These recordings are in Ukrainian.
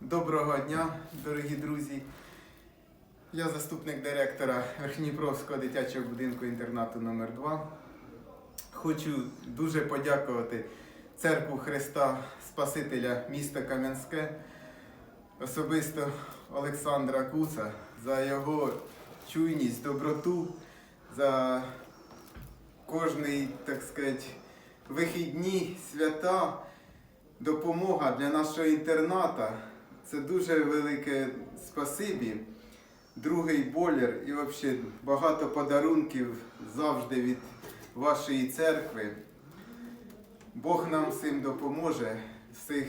Доброго дня, дорогі друзі. Я заступник директора Верхніпровського дитячого будинку інтернату номер 2 Хочу дуже подякувати Церкву Христа Спасителя міста Кам'янське, особисто Олександра Куца за його чуйність, доброту, за кожний, так сказати, вихідні свята, допомога для нашого інтерната. Це дуже велике спасибі. Другий бойлер і взагалі багато подарунків завжди від вашої церкви. Бог нам всім допоможе. Всіх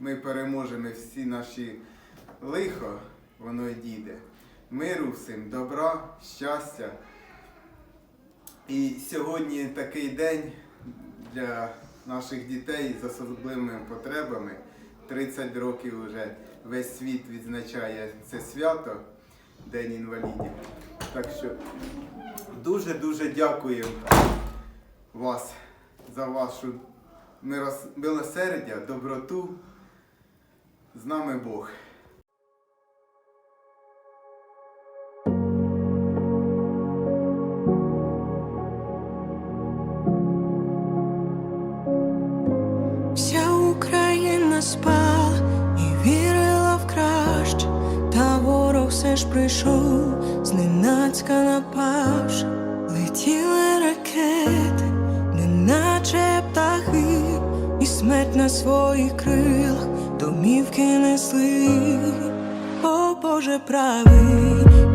ми переможемо всі наші лихо, воно й дійде. Миру всім, добра, щастя. І сьогодні такий день для наших дітей з особливими потребами. 30 років вже весь світ відзначає це свято, День інвалідів. Так що дуже-дуже дякую вас за вашу милосердя, доброту. З нами Бог. Вся Україна спала ворог все ж прийшов, зненацька напавши, летіли ракети, неначе птахи, і смерть на своїх крилах домівки несли. О Боже правий,